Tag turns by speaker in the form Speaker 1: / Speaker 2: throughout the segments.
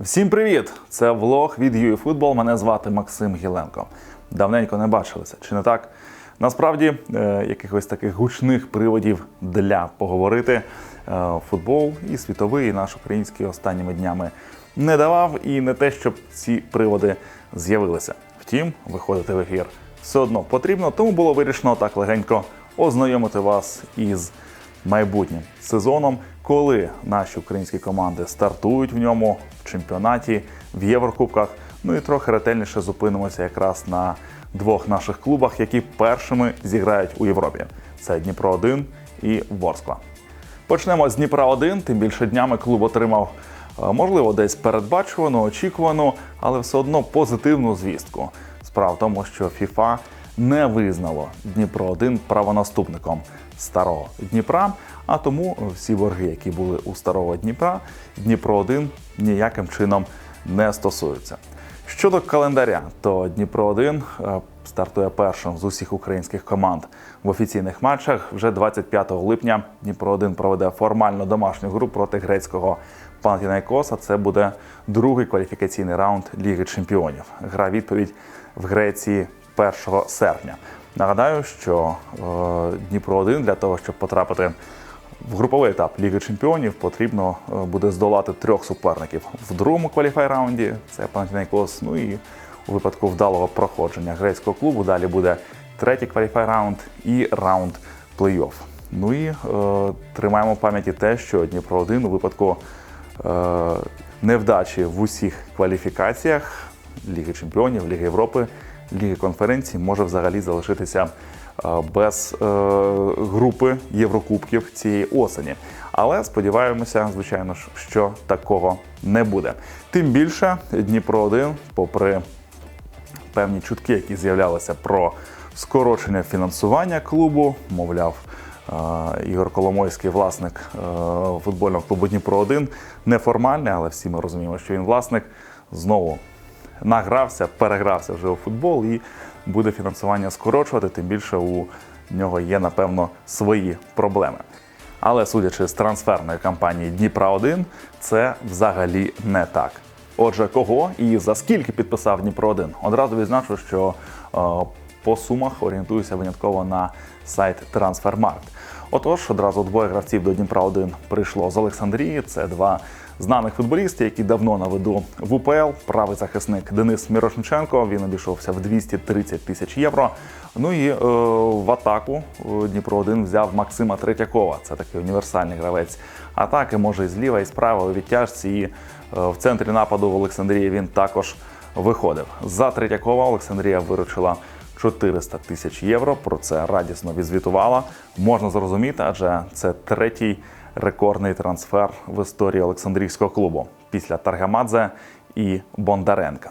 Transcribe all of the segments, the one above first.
Speaker 1: Всім привіт! Це влог від UEFootball. Мене звати Максим Гіленко. Давненько не бачилися, чи не так? Насправді, е, якихось таких гучних приводів для поговорити е, футбол і світовий, і наш український останніми днями не давав, і не те, щоб ці приводи з'явилися. Втім, виходити в ефір все одно потрібно, тому було вирішено так легенько ознайомити вас із майбутнім сезоном, коли наші українські команди стартують в ньому в чемпіонаті, в Єврокубках. Ну і трохи ретельніше зупинимося якраз на двох наших клубах, які першими зіграють у Європі. Це Дніпро 1 і Ворскла. Почнемо з Дніпра 1 Тим більше днями клуб отримав, е, можливо, десь передбачувану, очікувану, але все одно позитивну звістку. Справа в тому, що FIFA не визнало Дніпро 1 правонаступником старого Дніпра. А тому всі борги, які були у старого Дніпра, Дніпро 1 ніяким чином не стосуються. Щодо календаря, то Дніпро 1 е, стартує першим з усіх українських команд в офіційних матчах. Вже 25 липня Дніпро 1 проведе формально домашню гру проти грецького Панатінайкоса. Це буде другий кваліфікаційний раунд Ліги Чемпіонів. Гра відповідь в Греції 1 серпня. Нагадаю, що е, Дніпро 1 для того, щоб потрапити в груповий етап Ліги Чемпіонів потрібно е, буде здолати трьох суперників в другому кваліфай раунді. Це Панатінайкос. Ну і у випадку вдалого проходження грецького клубу. Далі буде третій кваліфай раунд і раунд плей-офф. Ну і е, тримаємо в пам'яті те, що Дніпро 1 у випадку е, невдачі в усіх кваліфікаціях Ліги Чемпіонів, Ліги Європи, Ліги конференцій може взагалі залишитися е, без е, групи Єврокубків цієї осені. Але сподіваємося, звичайно ж, що такого не буде. Тим більше Дніпро 1 попри певні чутки, які з'являлися про скорочення фінансування клубу. Мовляв, е, Ігор Коломойський, власник футбольного клубу Дніпро 1 неформальний, але всі ми розуміємо, що він власник знову награвся, перегрався вже у футбол і буде фінансування скорочувати. Тим більше у нього є, напевно, свої проблеми. Але судячи з трансферної кампанії Дніпра 1 це взагалі не так. Отже, кого і за скільки підписав Дніпро 1 Одразу відзначу, що е, по сумах орієнтуюся винятково на сайт Трансфермарkt. Отож, одразу двоє гравців до Дніпра 1 прийшло з Олександрії. Це два знаних футболісти, які давно на виду в УПЛ. Правий захисник Денис Мірошниченко. Він обійшовся в 230 тисяч євро. Ну і е, в атаку е, Дніпро 1 взяв Максима Третьякова. Це такий універсальний гравець атаки, може і зліва, і справа у відтяжці. І е, в центрі нападу в Олександрії він також виходив. За Третьякова Олександрія виручила 400 тисяч євро. Про це радісно відзвітувала. Можна зрозуміти, адже це третій рекордний трансфер в історії Олександрійського клубу після Таргамадзе і Бондаренка.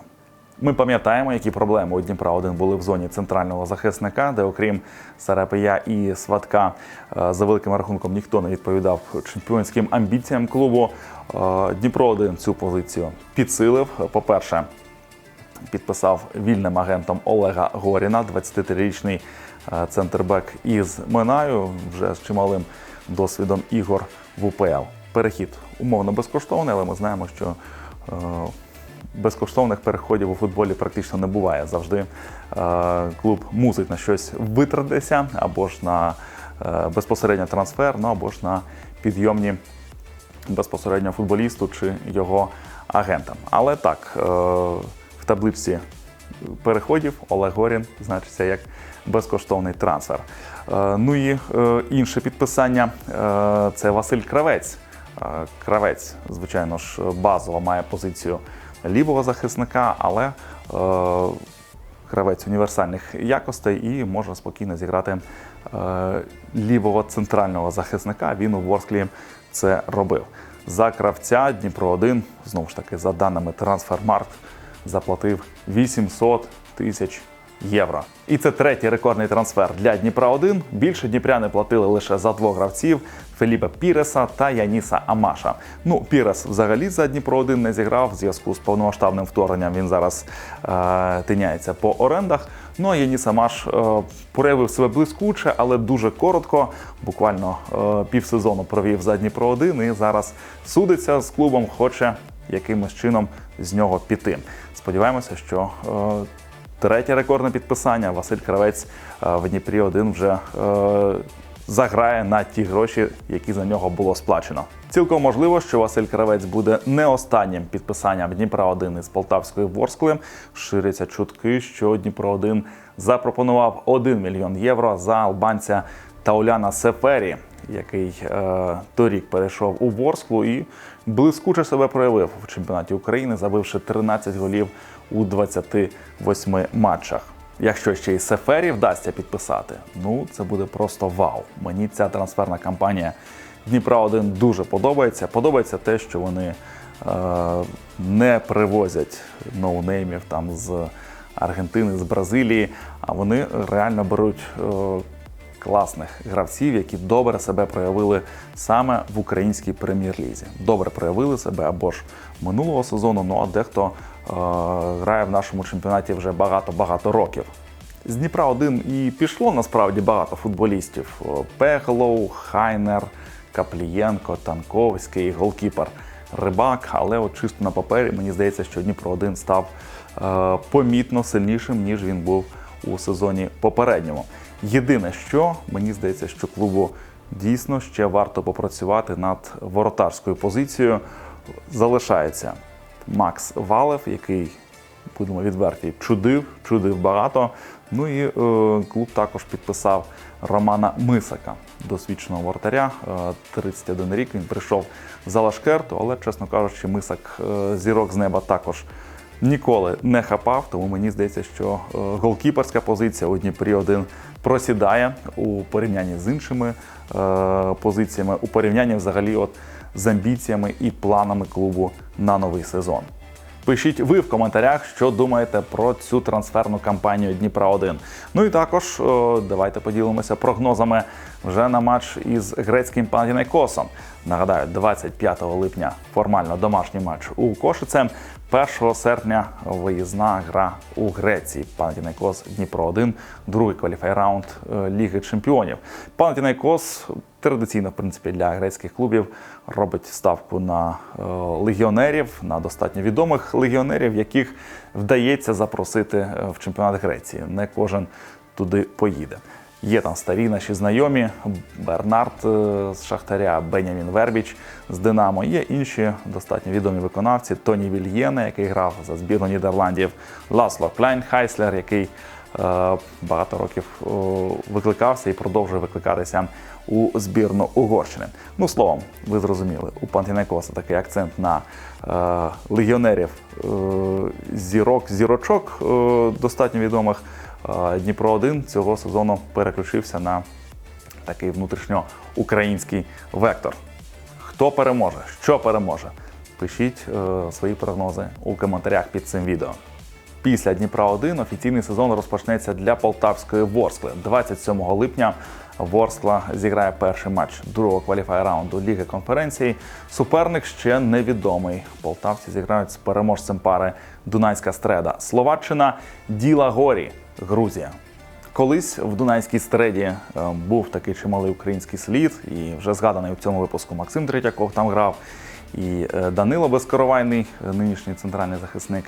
Speaker 1: Ми пам'ятаємо, які проблеми у Дніпра 1 були в зоні центрального захисника, де, окрім Сарапія і Сватка, е, за великим рахунком ніхто не відповідав чемпіонським амбіціям клубу. Е, Дніпро 1 цю позицію підсилив. По-перше, підписав вільним агентом Олега Горіна, 23-річний е, центрбек із Минаю, вже з чималим досвідом ігор в УПЛ. Перехід умовно безкоштовний, але ми знаємо, що е, безкоштовних переходів у футболі практично не буває. Завжди е, клуб мусить на щось витратитися, або ж на е, безпосередньо трансфер, ну або ж на підйомні безпосередньо футболісту чи його агентам. Але так, в табличці переходів Олег Горін значиться як безкоштовний трансфер. Е, Ну і е, інше підписання е, це Василь Кравець. Кравець, звичайно ж, базово має позицію лівого захисника, але гравець універсальних якостей і може спокійно зіграти лівого центрального захисника. Він у Ворсклі це робив. За кравця Дніпро 1 знову ж таки, за даними Трансфермаркт, заплатив 800 тисяч євро. І це третій рекордний трансфер для Дніпра 1 Більше дніпряни платили лише за двох гравців Феліпа Піреса та Яніса Амаша. Ну, Пірес взагалі за Дніпро 1 не зіграв в зв'язку з повномасштабним вторгненням. Він зараз е, тиняється по орендах. Ну а Яніс Амаш е, проявив себе блискуче, але дуже коротко. Буквально е, півсезону провів за Дніпро 1 і зараз судиться з клубом, хоче якимось чином з нього піти. Сподіваємося, що е, третє рекордне підписання Василь Кравець е, в Дніпрі 1 вже е, заграє на ті гроші, які за нього було сплачено. Цілком можливо, що Василь Кравець буде не останнім підписанням Дніпра 1 із Полтавської Ворскли. Ширяться чутки, що Дніпро 1 запропонував 1 мільйон євро за албанця Тауляна Сефері, який е, торік перейшов у Ворсклу і блискуче себе проявив в чемпіонаті України, забивши 13 голів у 28 матчах. Якщо ще й Сефері вдасться підписати, ну це буде просто вау. Мені ця трансферна кампанія Дніпра 1 дуже подобається. Подобається те, що вони е, не привозять ноунеймів там з Аргентини, з Бразилії, а вони реально беруть е, класних гравців, які добре себе проявили саме в українській прем'єр-лізі. Добре проявили себе або ж минулого сезону, ну а дехто грає в нашому чемпіонаті вже багато-багато років. З Дніпра 1 і пішло насправді багато футболістів: Пеглоу, Хайнер, Каплієнко, Танковський, голкіпер Рибак. Але от чисто на папері мені здається, що Дніпро 1 став е, помітно сильнішим, ніж він був у сезоні попередньому. Єдине, що мені здається, що клубу дійсно ще варто попрацювати над воротарською позицією. Залишається Макс Валев, який будемо відверті, чудив, чудив багато. Ну і е, клуб також підписав Романа Мисака, досвідченого вратаря. Е, 31 рік він прийшов з Алашкерту, але, чесно кажучи, Мисак е, зірок з неба також ніколи не хапав. Тому мені здається, що е, голкіперська позиція у Дніпрі 1 просідає у порівнянні з іншими е, позиціями, у порівнянні взагалі от з амбіціями і планами клубу на новий сезон. Пишіть ви в коментарях, що думаєте про цю трансферну кампанію Дніпра 1. Ну і також о, давайте поділимося прогнозами вже на матч із грецьким Панатінайкосом. Нагадаю, 25 липня формально домашній матч у Кошице. 1 серпня виїзна гра у Греції. Панатінайкос Дніпро 1 другий кваліфай раунд е, Ліги Чемпіонів. Панатінайкос традиційно, в принципі, для грецьких клубів робить ставку на е, легіонерів, на достатньо відомих легіонерів, яких вдається запросити е, в чемпіонат Греції. Не кожен туди поїде. Є там старі наші знайомі Бернард е, з Шахтаря, Бенямін Вербіч з Динамо. Є інші достатньо відомі виконавці. Тоні Вільєне, який грав за збірну Нідерландів, Ласло Кляйнхайслер, який е, багато років е, викликався і продовжує викликатися у збірну Угорщини. Ну, словом, ви зрозуміли, у Пантінекоса такий акцент на легіонерів зірок, зірочок достатньо відомих. Дніпро 1 цього сезону переключився на такий внутрішньоукраїнський вектор. Хто переможе? Що переможе? Пишіть е, свої прогнози у коментарях під цим відео. Після Дніпра 1 офіційний сезон розпочнеться для полтавської Ворскли. 27 липня Ворскла зіграє перший матч другого кваліфай раунду Ліги конференцій. Суперник ще невідомий. Полтавці зіграють з переможцем пари Дунайська стреда. Словаччина Діла Горі, Грузія. Колись в Дунайській стреді е, був такий чималий український слід, і вже згаданий у цьому випуску Максим Третьяков там грав, і е, Данило Безкоровайний, е, нинішній центральний захисник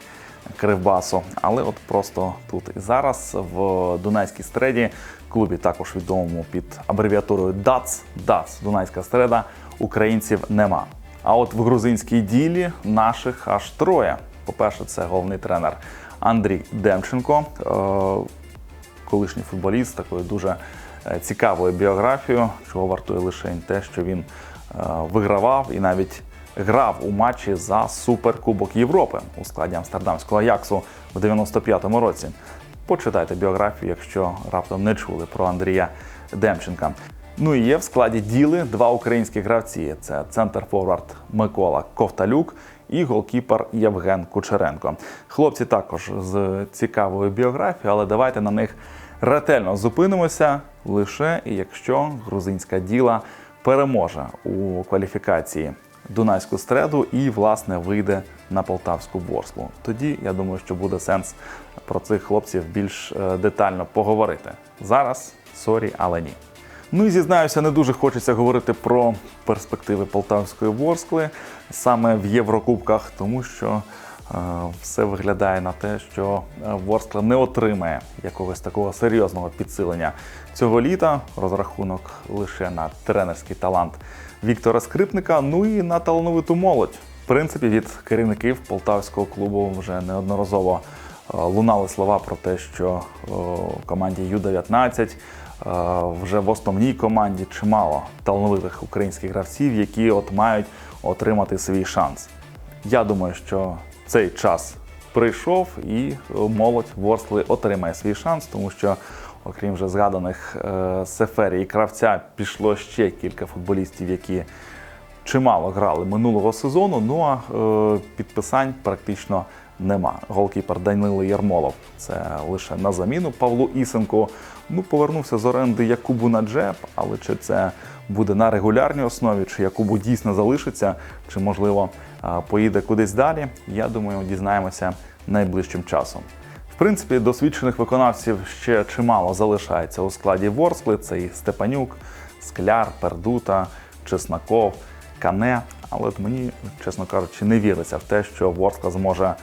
Speaker 1: Кривбасу. Але от просто тут і зараз в Дунайській стреді, клубі також відомому під абревіатурою ДАЦ, ДАЦ, Дунайська стреда, українців нема. А от в грузинській ділі наших аж троє. По-перше, це головний тренер Андрій Демченко. Е, колишній футболіст такою дуже е, цікавою біографією, чого вартує лише те, що він е, вигравав і навіть грав у матчі за Суперкубок Європи у складі Амстердамського Аяксу в 95-му році. Почитайте біографію, якщо раптом не чули про Андрія Демченка. Ну і є в складі діли два українські гравці: це центр-форвард Микола Ковталюк і голкіпер Євген Кучеренко. Хлопці також з цікавою біографією, але давайте на них ретельно зупинимося лише якщо грузинська діла переможе у кваліфікації Дунайську стреду і, власне, вийде на полтавську борслу. Тоді я думаю, що буде сенс про цих хлопців більш е, детально поговорити. Зараз сорі, але ні. Ну і зізнаюся, не дуже хочеться говорити про перспективи полтавської Ворскли саме в Єврокубках, тому що е, все виглядає на те, що е, Ворскла не отримає якогось такого серйозного підсилення цього літа. Розрахунок лише на тренерський талант Віктора Скрипника, ну і на талановиту молодь. В принципі, від керівників полтавського клубу вже неодноразово е, лунали слова про те, що е, команді Ю-19 е, вже в основній команді чимало талановитих українських гравців, які от мають отримати свій шанс. Я думаю, що цей час прийшов і е, молодь Ворскли отримає свій шанс, тому що, окрім вже згаданих е, Сефері і Кравця, пішло ще кілька футболістів, які чимало грали минулого сезону. Ну а е, підписань практично нема. Голкіпер Данило Ярмолов це лише на заміну Павлу Ісенку. Ну, повернувся з оренди Якубу Наджеб, але чи це буде на регулярній основі, чи Якубу дійсно залишиться, чи можливо поїде кудись далі. Я думаю, дізнаємося найближчим часом. В принципі, досвідчених виконавців ще чимало залишається у складі Ворскли. Це і Степанюк, Скляр, Пердута, Чесноков, Кане. Але мені, чесно кажучи, не віриться в те, що Ворскла зможе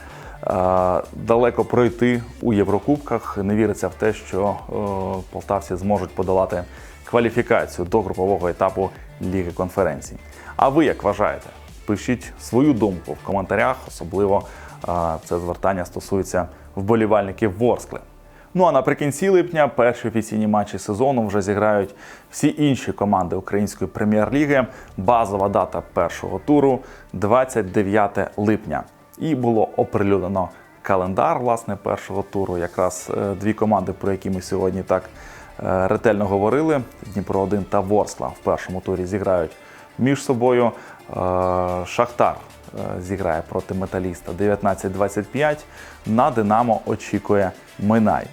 Speaker 1: далеко пройти у Єврокубках. Не віриться в те, що е, полтавці зможуть подолати кваліфікацію до групового етапу Ліги конференцій. А ви як вважаєте? Пишіть свою думку в коментарях, особливо це звертання стосується вболівальників Ворскли. Ну а наприкінці липня перші офіційні матчі сезону вже зіграють всі інші команди Української прем'єр-ліги. Базова дата першого туру 29 липня. І було оприлюднено календар власне першого туру. Якраз е, дві команди, про які ми сьогодні так е, ретельно говорили: Дніпро 1 та Ворскла в першому турі зіграють між собою. Е, Шахтар зіграє проти металіста 19-25. На Динамо очікує Минай.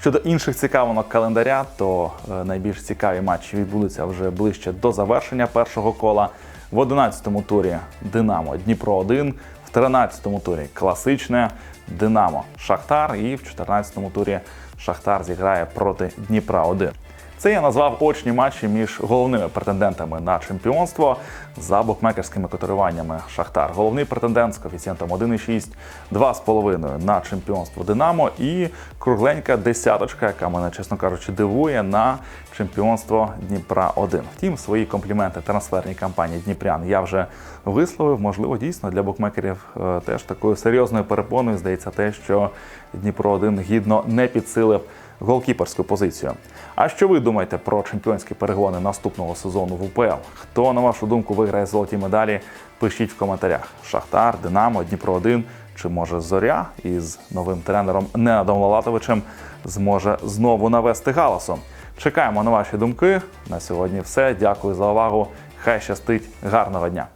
Speaker 1: Щодо інших цікавинок календаря, то найбільш цікаві матчі відбудуться вже ближче до завершення першого кола. В 11-му турі Динамо Дніпро 1, в 13-му турі класичне Динамо Шахтар, і в 14-му турі Шахтар зіграє проти Дніпра 1. Це я назвав очні матчі між головними претендентами на чемпіонство за букмекерськими котируваннями. Шахтар головний претендент з коефіцієнтом 1,6, 2,5 на чемпіонство Динамо і кругленька десяточка, яка мене, чесно кажучи, дивує на чемпіонство Дніпра 1. Втім, свої компліменти трансферній кампанії Дніпрян я вже висловив. Можливо, дійсно для букмекерів е, теж такою серйозною перепоною здається те, що Дніпро 1 гідно не підсилив голкіперську позицію. А що ви думаєте про чемпіонські перегони наступного сезону в УПЛ? Хто, на вашу думку, виграє золоті медалі? Пишіть в коментарях: Шахтар, Динамо, Дніпро 1 чи може Зоря із новим тренером Ненадом Лалатовичем зможе знову навести галасом. Чекаємо на ваші думки. На сьогодні все. Дякую за увагу. Хай щастить. Гарного дня!